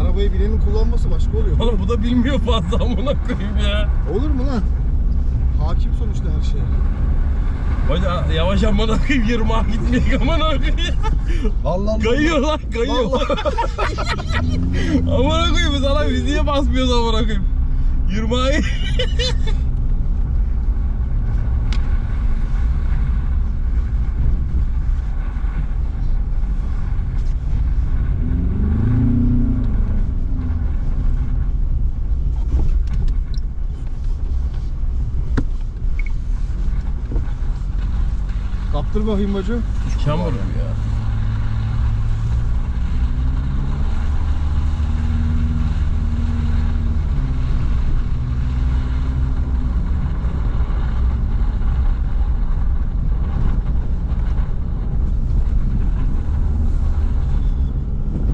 Arabayı bilenin kullanması başka oluyor. Oğlum bu da bilmiyor fazla amına koyayım ya. Olur mu lan? Hakim sonuçta her şeye. Hoca yavaş amına koyayım 20'a gitmeyek amına koyayım. Vallahi Kayıyor lan kayıyor. amına koyayım sana biz niye basmıyoruz amına koyayım. 20'a Kaptır bakayım bacı. Çamur bu ya.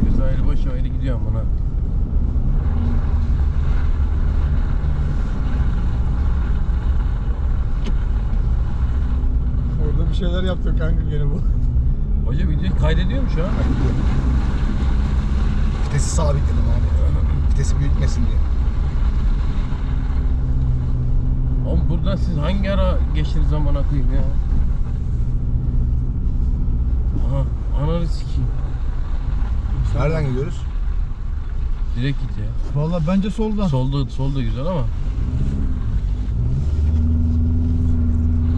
Biz ayrı baş ayrı gidiyor amına. Şeyler yaptın kanka gene bu. Hoca video kaydediyor mu şu an? Vitesi sabitledim abi. Vitesi büyütmesin diye. Oğlum buradan siz hangi ara geçtiniz amına koyayım ya? Aha, ananı sikeyim. Nereden gidiyoruz? Direkt git ya. Vallahi bence soldan. Solda solda güzel ama